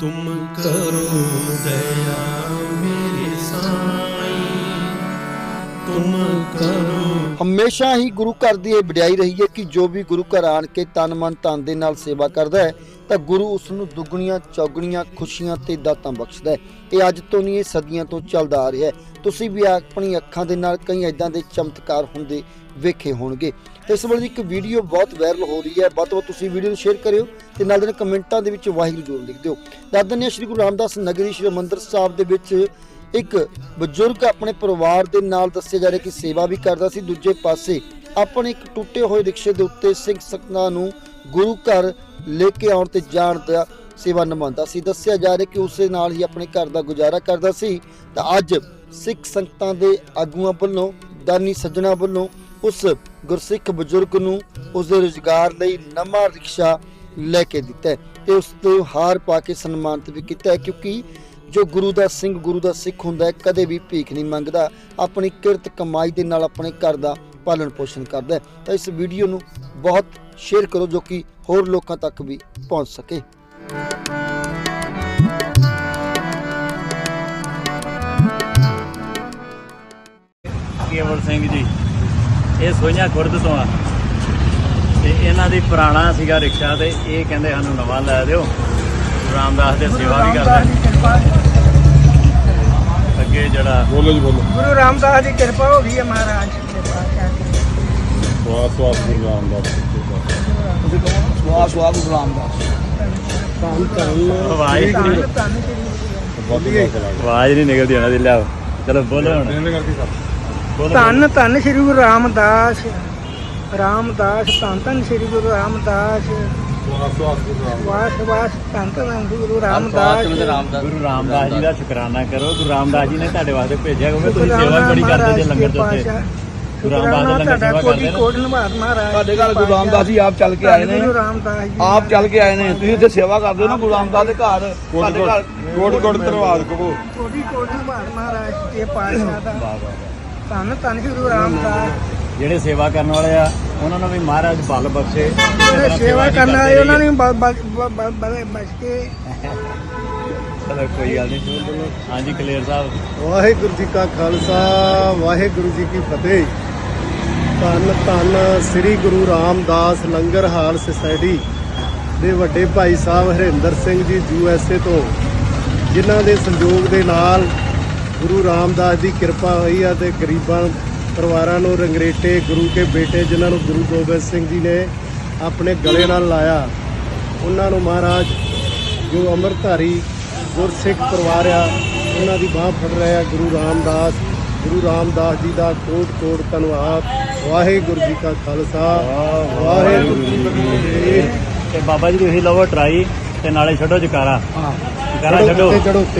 ਤੁਮ ਕਰੋ ਦਇਆ ਮੇਰੇ ਸਾਈਂ ਤੁਮ ਕਰੋ ਹਮੇਸ਼ਾ ਹੀ ਗੁਰੂ ਘਰ ਦੀ ਇਹ ਵਡਿਆਈ ਰਹੀ ਹੈ ਕਿ ਜੋ ਵੀ ਗੁਰੂ ਘਰ ਆਣ ਕੇ ਤਨ ਮਨ ਧਨ ਦੇ ਨਾਲ ਸੇਵਾ ਕਰਦਾ ਹੈ, ਤਾਂ ਗੁਰੂ ਉਸ ਨੂੰ ਦੁੱਗਣੀਆਂ, ਚੌਗਣੀਆਂ, ਖੁਸ਼ੀਆਂ ਤੇ ਦਾਤਾਂ ਬਖਸ਼ਦਾ ਹੈ। ਇਹ ਅੱਜ ਤੋਂ ਨਹੀਂ, ਇਹ ਸਦੀਆਂ ਤੋਂ ਚੱਲਦਾ ਆ ਰਿਹਾ ਹੈ। ਤੁਸੀਂ ਵੀ ਆਪਣੀ ਅੱਖਾਂ ਦੇ ਨਾਲ ਕਈ ਐਦਾਂ ਦੇ ਚਮਤਕਾਰ ਹੁੰਦੇ ਵੇਖੇ ਹੋਣਗੇ। ਇਸ ਵੇਲੇ ਦੀ ਇੱਕ ਵੀਡੀਓ ਬਹੁਤ ਵਾਇਰਲ ਹੋ ਰਹੀ ਹੈ। ਵੱਧ ਤੋਂ ਵੱਧ ਤੁਸੀਂ ਵੀਡੀਓ ਨੂੰ ਸ਼ੇਅਰ ਕਰਿਓ ਤੇ ਨਾਲ ਦੇ ਕਮੈਂਟਾਂ ਦੇ ਵਿੱਚ ਵਾਹਿਗੁਰੂ ਜ਼ੋਰ ਲਿਖ ਦਿਓ। ਦੱਸ ਦਿੰਦੇ ਹਾਂ, ਸ਼੍ਰੀ ਗੁਰੂ ਰਾਮਦਾਸ ਨਗਰੀ, ਸ਼੍ਰੀ ਹਰਿਮੰਦਰ ਸਾਹਿਬ ਦੇ ਵਿੱਚ ਇੱਕ ਬਜ਼ੁਰਗ ਆਪਣੇ ਪਰਿਵਾਰ ਦੇ ਨਾਲ ਦੱਸਿਆ ਜਾ ਰਿਹਾ ਕਿ ਸੇਵਾ ਵੀ ਕਰਦਾ ਸੀ। ਦੂਜੇ ਪਾਸੇ ਆਪਣੇ ਇੱਕ ਟੁੱਟੇ ਹੋਏ ਰਿਕਸ਼ੇ ਦੇ ਉੱਤੇ ਸਿੰਘ ਸਕਨਾ ਨੂੰ ਗੁਰੂ ਘਰ ਲੈ ਕੇ ਆਉਣ ਤੇ ਜਾਣ ਦਾ ਸੇਵਾ ਨਿਭਾਉਂਦਾ ਸੀ। ਦੱਸਿਆ ਜਾ ਰਿਹਾ ਕਿ ਉਸੇ ਨਾਲ ਹੀ ਆਪਣੇ ਘਰ ਦਾ ਗੁਜ਼ਾਰਾ ਕਰਦਾ ਸੀ। ਤਾਂ ਅੱਜ ਸਿੱਖ ਸੰਗਤਾਂ ਦੇ ਆਗੂਆਂ ਵੱਲੋਂ, ਦਾਨੀ ਸੱਜਣਾ ਵੱਲੋਂ ਉਸ ਗੁਰਸਿੱਖ ਬਜ਼ੁਰਗ ਨੂੰ ਉਸ ਦੇ ਰੁਜ਼ਗਾਰ ਲਈ ਨਵਾਂ ਰਿਕਸ਼ਾ ਲੈ ਕੇ ਦਿੱਤਾ ਹੈ ਤੇ ਉਸ ਤੇ ਹਾਰ ਪਾ ਕੇ ਸਨਮਾਨਿਤ ਵੀ ਕੀਤਾ ਹੈ। ਕਿਉਂਕਿ ਜੋ ਗੁਰੂ ਦਾ ਸਿੰਘ, ਗੁਰੂ ਦਾ ਸਿੱਖ ਹੁੰਦਾ ਹੈ, ਕਦੇ ਵੀ ਭੀਖ ਨਹੀਂ ਮੰਗਦਾ। ਆਪਣੀ ਕਿਰਤ ਕਮਾਈ ਦੇ ਨਾਲ ਆਪਣੇ ਘਰ ਦਾ ਪਾਲਣ ਪੋਸ਼ਣ ਕਰਦਾ ਹੈ। ਤਾਂ ਇਸ ਵੀਡੀਓ ਨੂੰ ਬਹੁਤ ਸ਼ੇਅਰ ਕਰੋ ਜੋ ਕਿ ਹੋਰ ਲੋਕਾਂ ਤੱਕ ਵੀ ਪਹੁੰਚ ਸਕੇ। ਕੇਵਲ ਸਿੰਘ ਜੀ, ਇਹ ਸੋਈਆਂ ਖੁਰਦ ਤੋਂ ਆ। ਤੇ ਇਹਨਾਂ ਦੀ ਪੁਰਾਣਾ ਸੀਗਾ ਰਿਕਸ਼ਾ ਤੇ ਇਹ ਕਹਿੰਦੇ ਸਾਨੂੰ ਨਵਾਂ ਲੈ ਦਿਓ। ਰਾਮਦਾਸ ਦੇ ਸੇਵਾ ਵੀ ਕਰਦਾ। ਅੱਗੇ ਜਿਹੜਾ ਬੋਲੋ ਜੀ ਬੋਲੋ। ਗੁਰੂ ਰਾਮਦਾਸ ਦੀ ਕਿਰਪਾ ਹੋ ਗਈ ਹੈ ਮਹਾਰਾਜ ਕਿਰਪਾ ਕਰਕੇ। ਸਵਾਸ ਸਵਾਸ ਗੁਰੂ ਰਾਮਦਾਸ ਸਵਾਸ ਸਵਾਸ ਗੁਰੂ ਰਾਮਦਾਸ। ਆਵਾਜ਼ ਨਹੀਂ ਧੰਨ ਧੰਨ ਸ਼੍ਰੀ ਬਹੁਤ ਬਹੁਤ ਚਲਾ ਆਵਾਜ਼ ਨਹੀਂ ਨਿਕਲਦੀ ਉਹਨਾਂ ਦੀ ਲਿਆਓ ਚਲੋ ਬੋਲੋ ਹੁਣ। ਇਹਨੇ ਕਰਕੇ ਕਰ। ਬੋਲੋ। ਧੰਨ ਧੰਨ ਸ਼੍ਰੀ ਗੁਰੂ ਰਾਮਦਾਸ। ਰਾਮਦਾਸ ਧੰਨ ਧੰਨ ਸ਼੍ਰੀ ਗੁਰੂ ਰਾਮਦਾਸ। ਸਵਾਸ ਸਵਾਸ ਗੁਰੂ ਰਾਮਦਾਸ ਵਾਸ ਵਾਸ ਧੰਨ ਧੰਨ ਸ਼੍ਰੀ ਗੁਰੂ ਰਾਮਦਾਸ ਗੁਰੂ ਰਾਮਦਾਸ ਜੀ ਦਾ ਸ਼ੁਕਰਾਨਾ ਕਰੋ। ਗੁਰੂ ਰਾਮਦਾਸ ਜੀ ਨੇ ਤੁਹਾਡੇ ਵਾਸਤੇ ਭੇਜਿਆ ਕਿਉਂਕਿ ਤੁਸੀਂ ਸੇਵਾ ਬੜੀ ਕਰਦੇ ਜੇ ਲੰਗਰ ਤੋਂ ਉੱਤੇ। ਗੁਰੂ ਰਾਮਦਾਸ ਦੇ ਲੰਗਰ ਸੇਵਾ ਕਰਦੇ ਨਾ। ਕੋਟ ਨਿਭਾਤ ਮਹਾਰਾਜ ਸਾਡੇ ਘਰ ਗੁਰੂ ਰਾਮਦਾਸ ਜੀ ਆਪ ਚੱਲ ਕੇ ਆਏ ਨੇ। ਗੁਰੂ ਰਾਮਦਾਸ ਜੀ ਆਪ ਚੱਲ ਕੇ ਆਏ ਨੇ। ਤੁਸੀਂ ਇੱਥੇ ਸੇਵਾ ਕਰਦੇ ਹੋ ਨਾ ਗੁਰੂ ਰਾਮਦਾਸ ਦੇ ਘਰ? ਸਾਡੇ ਘਰ ਕੋਟ ਕੋਟ ਧੰਨਵਾਦ ਕਹੋ ਕੋਟੀ ਕੋਟ ਨਿਭਾਤ ਮਹਾਰਾਜ ਇਹ ਪਾਤਸ਼ਾਹ ਦਾ। ਧੰਨ ਧੰਨ ਸ਼੍ਰੀ ਗੁਰੂ ਰਾਮਦਾਸ। ਜਿਹੜੇ ਸੇਵਾ ਕਰਨ ਵਾਲੇ ਆ ਉਹਨਾਂ ਨੂੰ ਵੀ ਮਹਾਰਾਜ ਬਲ ਬਖਸ਼ੇ। ਸੇਵਾ ਕਰਨ ਵਾਲੇ ਉਹਨਾਂ ਨੇ ਬਚ ਕੇ ਚਲੋ ਕੋਈ ਗੱਲ ਨਹੀਂ ਹਾਂਜੀ ਕਲੀਅਰ ਸਾਹਿਬ। ਵਾਹਿਗੁਰੂ ਜੀ ਕਾ ਖਾਲਸਾ ਵਾਹਿਗੁਰੂ ਜੀ ਕੀ ਫਤਿਹ। ਧੰਨ ਧੰਨ ਸ੍ਰੀ ਗੁਰੂ ਰਾਮਦਾਸ ਲੰਗਰ ਹਾਲ ਸੁਸਾਇਟੀ ਦੇ ਵੱਡੇ Bhai Sahib Harinder Singh ji U S A ਤੋਂ ਜਿਨ੍ਹਾਂ ਦੇ ਸੰਯੋਗ ਦੇ ਨਾਲ ਗੁਰੂ ਰਾਮਦਾਸ ਦੀ ਕਿਰਪਾ ਹੋਈ ਆ ਤੇ ਗਰੀਬਾਂ ਪਰਿਵਾਰਾਂ ਨੂੰ ਰੰਗਰੇਟੇ ਗੁਰੂ ਕੇ ਬੇਟੇ ਜਿਨ੍ਹਾਂ ਨੂੰ ਗੁਰੂ ਗੋਬਿੰਦ ਸਿੰਘ ਜੀ ਨੇ ਆਪਣੇ ਗਲੇ ਨਾਲ ਲਾਇਆ ਉਹਨਾਂ ਨੂੰ ਮਹਾਰਾਜ ਜੋ ਅੰਮ੍ਰਿਤਧਾਰੀ ਗੁਰਸਿੱਖ ਪਰਿਵਾਰ ਆ ਉਹਨਾਂ ਦੀ ਬਾਹ ਫੜ ਰਿਹਾ ਗੁਰੂ ਰਾਮਦਾਸ ਗੁਰੂ ਰਾਮਦਾਸ ਜੀ ਦਾ ਕੋਟ ਕੋਟ ਧੰਨਵਾਦ ਵਾਹਿਗੁਰੂ ਜੀ ਕਾ ਖਾਲਸਾ ਵਾਹਿਗੁਰੂ ਜੀ ਕੀ ਫਤਿਹ। ਤੇ ਬਾਬਾ ਜੀ ਤੁਸੀਂ ਲਵੋ ਟਰਾਈ ਤੇ ਨਾਲੇ ਛੱਡੋ ਜਕਾਰਾ। ਜਕਾਰਾ ਛੱਡੋ। ਚੜੋ ਉੱਤੇ।